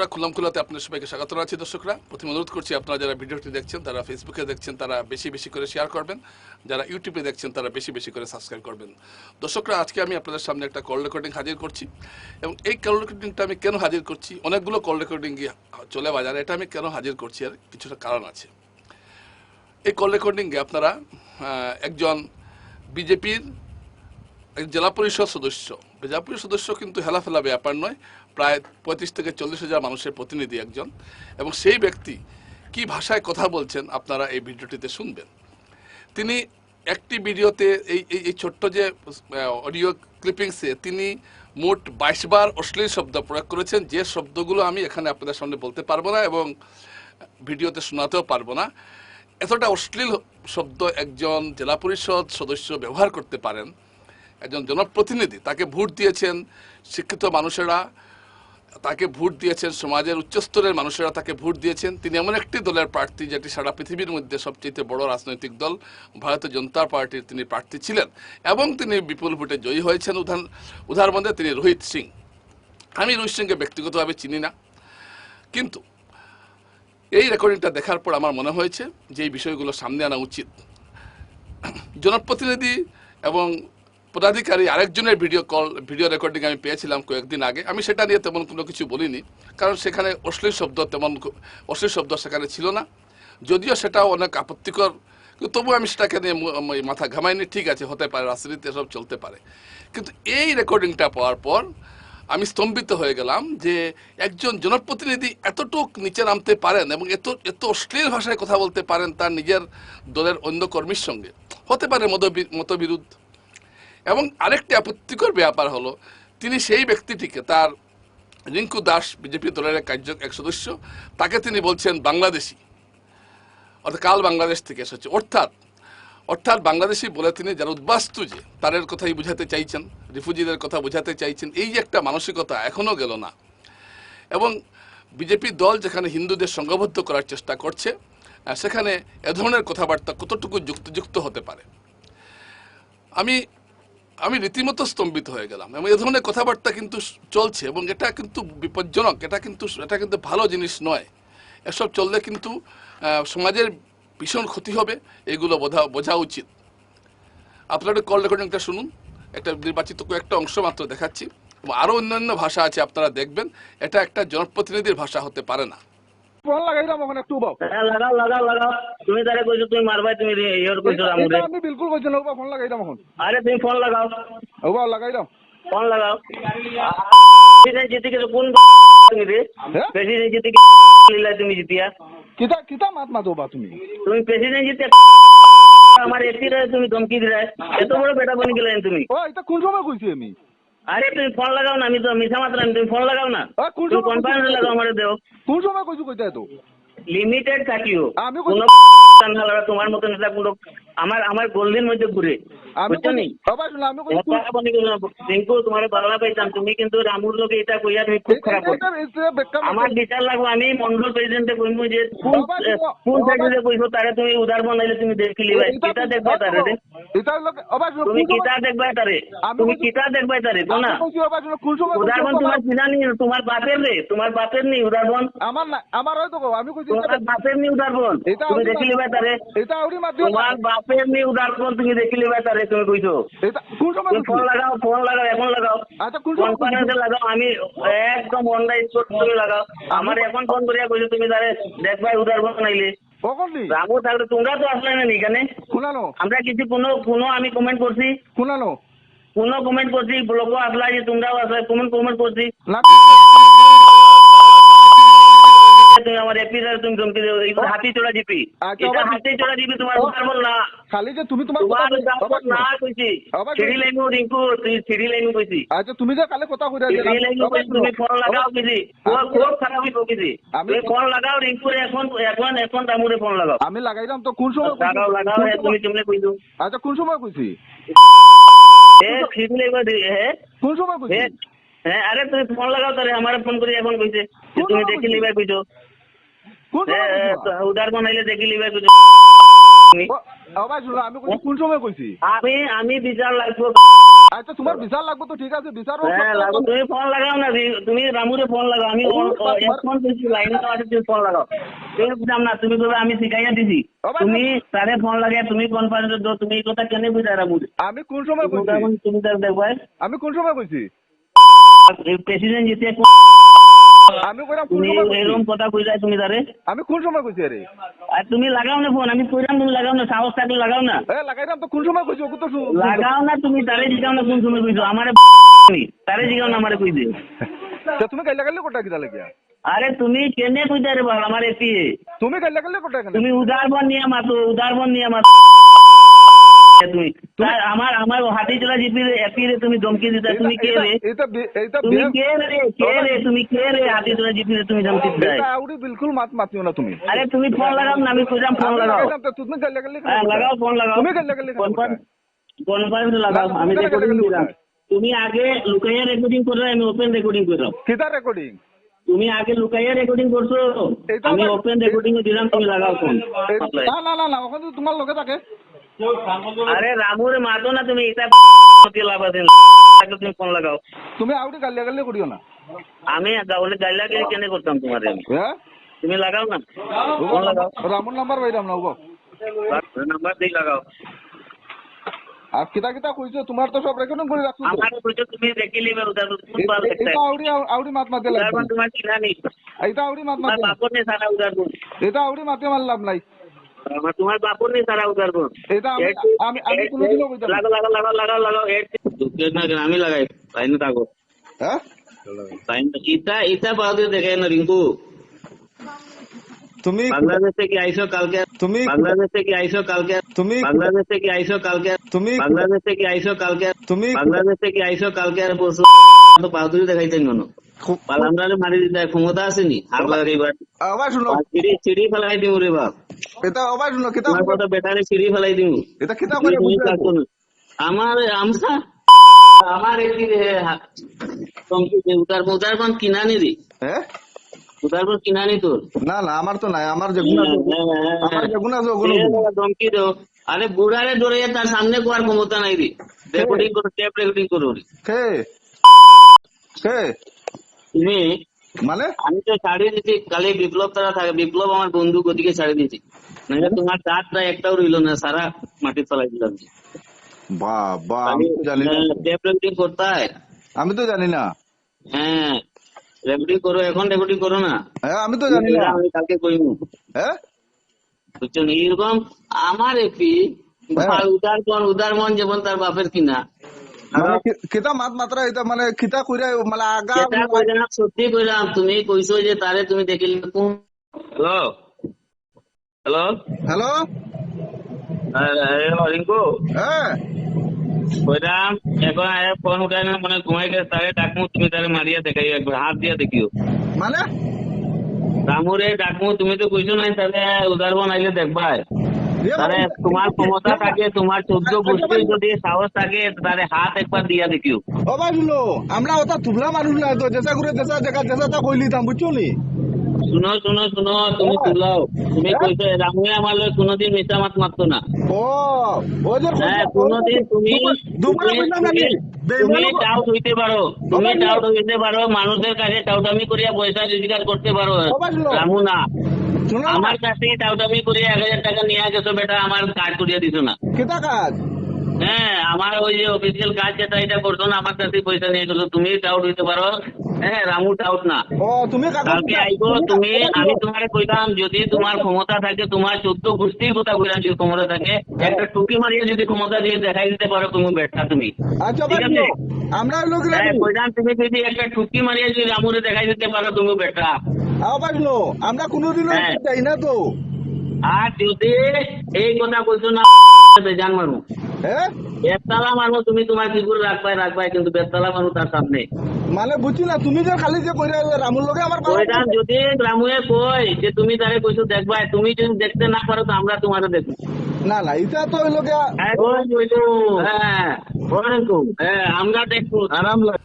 দর্শকরা খুলাম খুলাতে আপনার সবাইকে স্বাগত জানাচ্ছি দর্শকরা। প্রথমে অনুরোধ করছি, আপনারা যারা ভিডিওটি দেখছেন, তারা ফেসবুকে দেখছেন, তারা বেশি বেশি করে শেয়ার করবেন। যারা ইউটিউবে দেখছেন, তারা বেশি বেশি করে সাবস্ক্রাইব করবেন। দর্শকরা, আজকে আমি আপনাদের সামনে একটা কল রেকর্ডিং হাজির করছি। এবং এই কল রেকর্ডিংটা আমি কেন হাজির করছি? অনেকগুলো কল রেকর্ডিং চলে বাজারে, এটা আমি কেন হাজির করছি? আর কিছুটা কারণ আছে। এই কল রেকর্ডিংয়ে আপনারা একজন বিজেপির জেলা পরিষদ সদস্য। জেলা পরিষদ সদস্য কিন্তু হেলাফেলা ব্যাপার নয় প্রায় পঁয়ত্রিশ থেকে চল্লিশ হাজার মানুষের প্রতিনিধি একজন। এবং সেই ব্যক্তি কি ভাষায় কথা বলছেন আপনারা এই ভিডিওটিতে শুনবেন। তিনি একটি ভিডিওতে এই এই ছোট্ট যে অডিও ক্লিপিংসে তিনি মোট বাইশ বার অশ্লীল শব্দ প্রয়োগ করেছেন। যে শব্দগুলো আমি এখানে আপনাদের সামনে বলতে পারব না এবং ভিডিওতে শোনাতেও পারব না। এতটা অশ্লীল শব্দ একজন জেলা পরিষদ সদস্য ব্যবহার করতে পারেন। একজন জনপ্রতিনিধি, তাকে ভোট দিয়েছেন শিক্ষিত মানুষেরা। তাকে ভোট দিয়েছেন, সমাজের উচ্চস্তরের মানুষেরা তাকে ভোট দিয়েছেন। তিনি এমন একটি দলের প্রার্থী যেটি সারা পৃথিবীর মধ্যে সবচেয়ে বড় রাজনৈতিক দল, ভারতীয় জনতা পার্টির তিনি প্রার্থী ছিলেন এবং তিনি বিপুল ভোটে জয়ী হয়েছেন। উদাহরণ উদাহরণ মধ্যে তিনি রোহিত সিং। আমি রোহিত সিংকে ব্যক্তিগতভাবে চিনি না, কিন্তু এই রেকর্ডিংটা দেখার পর আমার মনে হয়েছে যে এই বিষয়গুলো সামনে আনা উচিত। জনপ্রতিনিধি এবং পদাধিকারী আরেকজনের ভিডিও কল, ভিডিও রেকর্ডিং আমি পেয়েছিলাম কয়েকদিন আগে। আমি সেটা নিয়ে তেমন কোনো কিছু বলিনি, কারণ সেখানে অশ্লীল শব্দ তেমন অশ্লীল শব্দ সেখানে ছিল না। যদিও সেটাও অনেক আপত্তিকর তবু আমি সেটাকে নিয়ে মাথা ঘামাইনি। ঠিক আছে, হতে পারে রাজনীতি সব চলতে পারে। কিন্তু এই রেকর্ডিংটা পাওয়ার পর আমি স্তম্ভিত হয়ে গেলাম যে একজন জনপ্রতিনিধি এতটুক নিচে নামতে পারেন এবং এত এত অশ্লীল ভাষায় কথা বলতে পারেন তার নিজের দলের অন্য কর্মীর সঙ্গে। হতে পারে মতবি- মতবিরোধ এবং আরেকটি আপত্তিকর ব্যাপার হলো, তিনি সেই ব্যক্তিটিকে, তার রিঙ্কু দাস, বিজেপি দলের কার্য এক সদস্য, তাকে তিনি বলছেন বাংলাদেশি। অর্থাৎ কাল বাংলাদেশ থেকে এসেছে। অর্থাৎ অর্থাৎ বাংলাদেশি বলে তিনি যারা উদ্বাস্তু যে, তাদের কথাই বুঝাতে চাইছেন রিফিউজিদের কথা বোঝাতে চাইছেন, এই যে একটা মানসিকতা এখনও গেল না। এবং বিজেপি দল যেখানে হিন্দুদের সংঘবদ্ধ করার চেষ্টা করছে সেখানে এ ধরনের কথাবার্তা কতটুকু যুক্তিযুক্ত হতে পারে? আমি আমি রীতিমতো স্তম্ভিত হয়ে গেলাম এবং এ ধরনের কথাবার্তা কিন্তু চলছে এবং এটা কিন্তু বিপজ্জনক, এটা কিন্তু এটা কিন্তু ভালো জিনিস নয়। এসব চললে কিন্তু সমাজের ভীষণ ক্ষতি হবে, এগুলো বোঝা বোঝা উচিত। আপনারা কল রেকর্ডিংটা শুনুন। একটা নির্বাচিত কয়েকটা অংশ মাত্র দেখাচ্ছি। এবং আরও অন্যান্য ভাষা আছে, আপনারা দেখবেন। এটা একটা জনপ্রতিনিধির ভাষা হতে পারে না। ফোন লাগাইলাম ওখানে একটু বাও লাগাও লাগাও লাগাও। তুমি তারে কইছো তুমি মারবাই তুমি ইয়র কইছো আমরে আমি বিলকুল কইছি না ওবা ফোন লাগাইলাম এখন। আরে তুমি ফোন লাগাও। ওবা লাগাইলাম ফোন লাগাও। প্রেসিডেন্ট জিতে গেছো কোন তুমি? রে? প্রেসিডেন্ট জিতে লিলা তুমি জিতিয়া? কিতা কিতা মাত মাত ওবা তুমি? তুমি প্রেসিডেন্ট জিতে আমার এসি রে তুমি ধমকি দিলে। এত বড় বেটা বনি গেলেন তুমি। ও এটা কোন সময় কইছি আমি? আরে তুমি ফোন লাগাও না আমি তো মিছা মাত্র তুমি ফোন লাগাও না। তুমি কনফারেন্স লাগাও আমারে দেও। কোন সময় কইছো কইতা তো? লিমিটেড থাকিও। আমি কোনো তোমার মতন এটা কোনো আমার আমার গোল্ডেন মধ্যে ঘুরে। তোমার পাইতাম তুমি কিন্তু রামুর লোকে এটা কইয়া তুমি খুব খারাপ আমার বিচার লাগবো আমি মন্ডল প্রেসিডেন্টে কইমু যে কোন বাবা, বাবা, কোন বাবা। সাইডে কইছো তারে তুমি উদার বানাইলে তুমি দেখিলি ভাই কিতা দেখবা তারে তুমি তারে? তুমি তারে? না। কইছি তোমার চিনা তোমার বাপের রে তোমার বাপের নি উদারবন আমার না আমার হয়তো আমি কইছি তোমার বাপের নি উদারবন এটা তুমি তারে। দিও না। তোমার বাপের নি উদারবন তুমি দেখিলি ভাই তারে তুমি কইছো? কোন সময় ফোন লাগাও ফোন লাগাও এখন লাগাও। আচ্ছা কোন কনফারেন্সে লাগাও আমি একদম অনলাইন তুমি লাগাও। আমার এখন ফোন করিয়া কইছো তুমি তারে দেখ ভাই উদার বানাইলে কখন নি রামু থাকলে তোমরা তো আসলে না এখানে? শুনানো আমরা কিছু কোনো কোনো আমি কমেন্ট করছি? শুনানো কোনো কমেন্ট করছি? ব্লগও আসলা যে তোমরাও আসলে কমেন্ট কমেন্ট করছি না তুমি আমার এপিসোড তুমি ধমকি দিও এগুলো হাতি চড়া জিপি। আচ্ছা, এটা হাতি চড়া জিপি তোমার ও- না। খালি যে তুমি তোমার তোমার কথা উদার ওবা বল না কইছি। সিঁড়ি লাইনু রিঙ্কু তুই সিঁড়ি লাইনু কইছি। আচ্ছা তুমি যে কালে কথা কইরা সিঁড়ি লাইনু কইছি তুমি ফোন লাগাও কইছি। খুব খুব খারাপ হইব কইছি। আমি- ফোন লাগাও রিঙ্কুরে এখন এখন এখন তামুরে ফোন লাগাও। আমি লাগাইলাম তো কোন সময় লাগাও লাগাও তুমি কেমনে কইছো। আচ্ছা কোন সময় কইছি? এ সিঁড়ি লাইনু হে? কোন সময় কইছি? হ্যাঁ আরে তুমি ফোন লাগাও তারে আমার ফোন করে এখন কইছে। তুমি দেখি লিবা কইছো। উদার বানাইলে দেখি লিবা কোন সময় কইছি আমি আমি বিচার লাগবো। আচ্ছা তোমার বিচার লাগবে তো ঠিক আছে বিচার তুমি ফোন লাগাও না তুমি রামুরে ফোন লাগাও আমি ফোন দিচ্ছি লাইনে আছে তুমি ফোন লাগাও। তুমি বুঝাম না তুমি বলবে আমি শিখাইয়া দিছি। তুমি তারে ফোন লাগাই তুমি কনফারেন্স দো তুমি এই কথা কেন বুঝাই রামুরে আমি কোন সময় কইছি তুমি তার দেখবাই আমি কোন সময় কইছি প্রেসিডেন্ট জিতে আমি কইরাম কোন সময় এরকম কথা বুঝাই তুমি তারে? আমি কোন সময় কইছি আরে? আর তুমি লাগাও না ফোন আমি কইরাম তুমি লাগাও না সাহস থাকলে লাগাও না। এ লাগাইরাম তো কোন সময় কইছি ওকে তো শু- লাগাও না তুমি তারে জিগাও না কোন সময় কইছো আমারে তারে জিগাও না আমারে কই দিও তা তুমি গাইলা গাইলে কোটা কিটা লাগিয়া? আরে তুমি কেনে কইতে রে বাবা আমার এপি তুমি গাইলা গাইলে কোটা কেন তুমি উদারবন নিয়ে মাতো উদারবন নিয়ে মাতো। তুমি? আমার আমার হাতি চলা জিপি রে এপি রে তুমি ধমকি দিতা তুমি কে রে? তুমি কে রে কে রে তুমি কে রে? হাতি চলা জিপি রে তুমি ধমকি দিতা। এটা আউড়ি বিলকুল মাত মাতিও না তুমি। আরে তুমি ফোন লাগাও না আমি কইরাম ফোন লাগাও। তুমি গাইলা গাইলে হ্যাঁ লাগাও ফোন লাগাও। তুমি গাইলা গাইলে কনফারেন্স লাগাও আমি রেকর্ডিং দিলাম। তুমি আগে লুকাইয়া রেকর্ডিং করো আমি ওপেন রেকর্ডিং করলাম কিটা রেকর্ডিং তুমি আগে লুকাইয়া রেকর্ডিং করছ আমি ওপেন রেকর্ডিং দিলাম তুমি লাগাও ফোন। না না না না ওখানে তোমার লগে থাকে। তুমি লাভ আছে। আগে তুমি ফোন লাগাও। তুমি আউড়ি গাইলা গাইলে করিও না। আমি গাউলে গাইলা কে কেনে করতাম তোমারে আমি? হ্যাঁ? তুমি লাগাও না? ফোন লাগাও। রামুর নাম্বার বাইরাম না ওগো নাম্বার দিয়ে লাগাও। আর কিতা কিতা কইছো তোমার তো সব রেকর্ডিং করে রাখছো আমার বুঝছ তুমি দেখে লিবে উদার কোন বাল এ- দেখতে। এটা আউড়ি আউড়ি মাত মাতে লাগবে তোমার চিনা নেই। এটা আউড়ি মাত মাতে বাপর নেই সারা উদার এটা আউড়ি মাতে লাভ নাই তোমার বাপর নেই সারা উদার বোন। এটা আমি আমি কোনোদিনও কইতাম না। লাগাও লাগাও লাগাও লাগাও লাগাও এর দুঃখের না আমি লাগাই। লাইনে থাকো। হ্যাঁ? ইটা পাওয়া দেখে না রিঙ্কু। তুমি বাংলাদেশ থেকে আইসো কালকে? তুমি বাংলাদেশ থেকে আইসো কালকে? তুমি বাংলাদেশ থেকে আইসো কালকে? তুমি বাংলাদেশ থেকে আইসো কালকে? তুমি বাংলাদেশ থেকে আইসো কালকে? আর বলছো তো বাহাদুরি দেখাইতেন কেন খুব- পালামরারে মারি দিতে ক্ষমতা আসেনি হাত লাগাইবার আবার শুনো। সিঁড়ি সিঁড়ি ফেলাই দিমু রে বাপ। এটা আবার শুনো কিতা তোমার কথা বেটারে সিঁড়ি ফেলাই দিমু। এটা কিতা করে বুঝতে থাকো না। আমার আমরা আমার এটি উদার উদারবন কিনানি রে। হ্যাঁ? তোর? না না আমার তো নাই আমার আছে ওগুলো ধমকি দাও আরে বুড়ারে ধরে তার সামনে কোয়ার ক্ষমতা নাই রে। রেকর্ডিং করো টেপ রেকর্ডিং করো কে? কে? তুমি? মানে? আমি তো ছাড়িয়ে দিচ্ছি কালি বিপ্লব তারা থাকে বিপ্লব আমার বন্ধু গতিকে ছাড়িয়ে দিয়েছি। নাহলে তোমার দাঁতটা একটাও রইল না সারা মাটি ফেলাই দিলাম বাহ বাহ আমি তো জানি না। টেপ রেকর্ডিং করতে আমি তো জানি না। হ্যাঁ। রেকর্ডিং করো এখন রেকর্ডিং করো না। হ্যাঁ আমি তো জানি না। আমি কালকে কইমু। হ্যাঁ? বুঝছ না? এরকম আমার এপি হ্যাঁ। উদার মন উদার মন যেমন তার বাপের কিনা। মানে কিতা মাত মাত্রা এটা মানে কিতা কইরা মানে আগা সত্যি কইলাম তুমি কইছো যে তারে তুমি দেখিলে কোন hello? Hello? Hello? Hello Rinku হ্যাঁ। কইলাম এখন আয়া ফোন উঠায় না মানে ঘুমাই গেছে তারে ডাকমু তুমি তারে মারিয়া দেখাই একবার হাত দিয়া দেখিও। মানে? রামুরে ডাকমু তুমি তো কইছো নাই তাহলে উদারবন আইলে দেখবাই। তারে তোমার ক্ষমতা থাকে তোমার চোদ্দ গোষ্ঠী যদি সাহস থাকে তারে হাত একবার দিয়া দেখিও। ও ভাই শুনো আমরা ওটা তুবলা মানুষ না তো যেসা করে যেসা জায়গা যেসা তা কইলি তাম বুঝছ নি শুনো শুনো শুনো তুমি তুলাও তুমি কইছো রামুয়ে আমার লয় কোনোদিন মিছা মাত মারতো না। ও ও যে হ্যাঁ কোনোদিন তুমি তুমি- ডাউট হইতে পারো তুমি ডাউট হইতে পারো মানুষের কাছে টাউটামি করিয়া পয়সা রোজগার করতে পারো রামু না। আমার কাছে টাউটামি করিয়া এক হাজার টাকা নিয়ে গেছো বেটা আমার কাজ করিয়া দিছো না। কিতা কাজ হ্যাঁ আমার ওই যে অফিসিয়াল কাজ যেটা এটা করছ না আমার কাছে পয়সা নিয়ে গেছো। তুমি টাউট হইতে পারো হ্যাঁ রামু টাউট না। ও তুমি কালকে আইবো তুমি আমি তোমারে কইতাম যদি তোমার ক্ষমতা থাকে তোমার চোদ্দ গোষ্ঠীর কথা কইলাম যদি ক্ষমতা থাকে একটা টুকি মারিয়ে যদি ক্ষমতা দিয়ে দেখাই দিতে পারো তুমি বেটা তুমি। ঠিক আছে? আমরা লোক হ্যাঁ, তুমি যদি একটা টুকি মারিয়ে যদি রামুরে দেখাই দিতে পারো তুমি আবার শুনো আমরা কোনোদিনও হ্যাঁ। যাই না তো। আর যদি এই কথা কইছো না বেজান মারু হ্যাঁ? বেতালা তুমি তোমার রাখবাই রাখবাই কিন্তু বেতালা মারু তার সামনে মানে বুঝছি না তুমি যে খালি যে কইরা রামুর লগে আমার কইতাম যদি রামুয়ে কই যে তুমি তারে কইছো দেখবাই তুমি যদি দেখতে না পারো তো আমরা তোমারে দেখব না না এটা তো ওই লগে হ্যাঁ আমরা দেখব আরাম লাগে।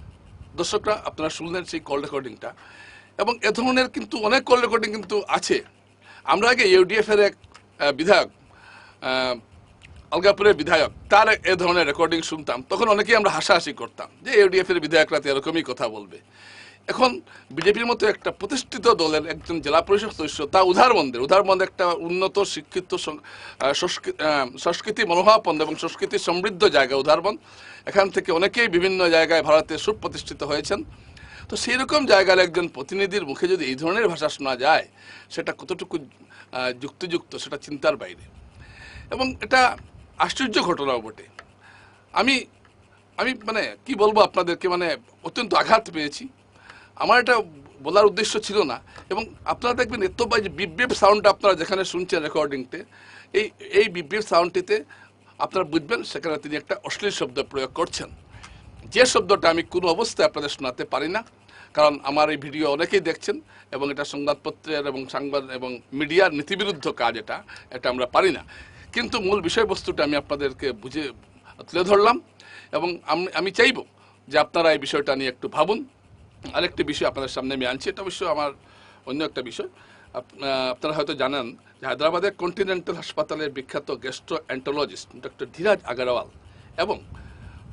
দর্শকরা আপনারা শুনলেন সেই কল রেকর্ডিংটা এবং এ ধরনের কিন্তু অনেক কল রেকর্ডিং কিন্তু আছে। আমরা আগে ইউডিএফ এর এক বিধায়ক আহ, আলগাপুরের বিধায়ক, তার এ ধরনের রেকর্ডিং শুনতাম। তখন অনেকেই আমরা হাসাহাসি করতাম যে ইউডিএফ এর বিধায়করা তো এরকমই কথা বলবে। এখন বিজেপির মতো একটা প্রতিষ্ঠিত দলের একজন জেলা পরিষদ সদস্য, তা উদারবন্দের উদারবন্দ একটা উন্নত, শিক্ষিত সংস্কৃতি মনোভাবপন্ন এবং সংস্কৃতি সমৃদ্ধ জায়গা উদারবন্দ এখান থেকে অনেকেই বিভিন্ন জায়গায় ভারতে সুপ্রতিষ্ঠিত হয়েছেন। তো সেই রকম জায়গার একজন প্রতিনিধির মুখে যদি এই ধরনের ভাষা শোনা যায়, সেটা কতটুকু যুক্তিযুক্ত সেটা চিন্তার বাইরে। এবং এটা আশ্চর্য ঘটনাও বটে। আমি আমি মানে কি বলব আপনাদেরকে মানে অত্যন্ত আঘাত পেয়েছি। আমার এটা বলার উদ্দেশ্য ছিল না এবং আপনারা দেখবেন এত বা যে বিপ সাউন্ড আপনারা যেখানে শুনছেন রেকর্ডিংতে এই এই বিপ সাউন্ডটিতে আপনারা বুঝবেন সেখানে তিনি একটা অশ্লীল শব্দ প্রয়োগ করছেন। যে শব্দটা আমি কোনো অবস্থায় আপনাদের শোনাতে পারি না, কারণ আমার এই ভিডিও অনেকেই দেখছেন এবং এটা সংবাদপত্রের এবং সংবাদ এবং মিডিয়ার নীতিবিরুদ্ধ কাজ এটা এটা আমরা পারি না। কিন্তু মূল বিষয়বস্তুটা আমি আপনাদেরকে বুঝে তুলে ধরলাম এবং আমি চাইব যে আপনারা এই বিষয়টা নিয়ে একটু ভাবুন। আরেকটি বিষয় আপনাদের সামনে আমি আনছি, এটা অবশ্য আমার অন্য একটা বিষয়। আপ- আপনারা হয়তো জানেন যে হায়দ্রাবাদের কন্টিনেন্টাল হাসপাতালের বিখ্যাত gastro enterologist doctor Dhiraj Agarwal এবং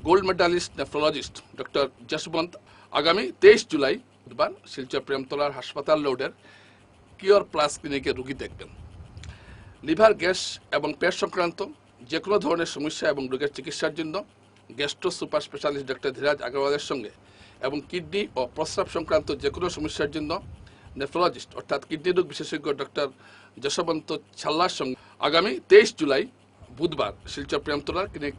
gold medalist nephrologist doctor Yashwant আগামী তেইশ জুলাই বুধবার শিলচর প্রেমতলার হাসপাতাল রোডের কিওর প্লাস ক্লিনিকে রুগী দেখবেন। লিভার, গ্যাস এবং পেট সংক্রান্ত যে কোনো ধরনের সমস্যা এবং রোগের চিকিৎসার জন্য gastro super specialist doctor Dhiraj আগরওয়ালের সঙ্গে এবং কিডনি ও প্রস্রাব সংক্রান্ত যে কোনো সমস্যার জন্য নেফ্রোলজিস্ট অর্থাৎ কিডনি রোগ বিশেষজ্ঞ ডক্টর যশবন্ত ছাল্লার সঙ্গে আগামী তেইশ জুলাই বুধবার শিলচর প্রেমতলার ক্লিনিক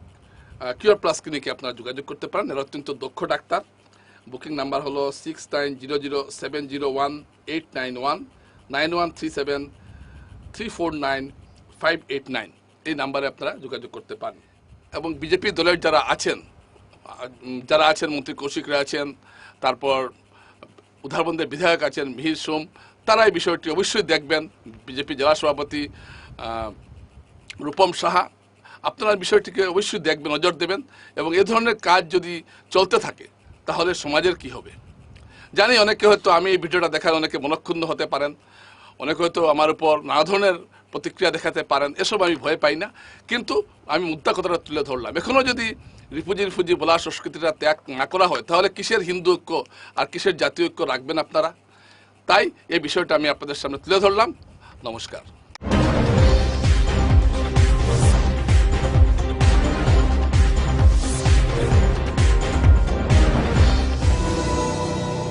কিওর প্লাস ক্লিনিকে আপনারা যোগাযোগ করতে পারেন। এরা অত্যন্ত দক্ষ ডাক্তার। বুকিং নাম্বার হলো six nine zero zero seven zero one eight nine one nine one three seven three four nine five eight nine এই নাম্বারে আপনারা যোগাযোগ করতে পারেন। এবং বিজেপি দলের যারা আছেন যারা আছেন, মন্ত্রী কৌশিকরা আছেন, তারপর উদারবন্দের বিধায়ক আছেন, মিহির সোম, তারা এই বিষয়টি অবশ্যই দেখবেন। বিজেপি জেলা সভাপতি রূপম সাহা, আপনারা বিষয়টিকে অবশ্যই দেখবেন, নজর দেবেন এবং এ ধরনের কাজ যদি চলতে থাকে, তাহলে সমাজের কি হবে? জানি অনেকে হয়তো আমি এই ভিডিওটা দেখার অনেকে মনক্ষুণ্ণ হতে পারেন অনেকে হয়তো আমার উপর নানা ধরনের প্রতিক্রিয়া দেখাতে পারেন, এসব আমি ভয় পাই না। কিন্তু আমি মুদ্রা কথাটা তুলে ধরলাম। এখনও যদি রিফুজি রিফুজি বলা সংস্কৃতিটা ত্যাগ না করা হয়, তাহলে কিসের হিন্দু ঐক্য আর কিসের জাতীয় ঐক্য রাখবেন আপনারা? তাই এই বিষয়টা আমি আপনাদের সামনে তুলে ধরলাম। নমস্কার।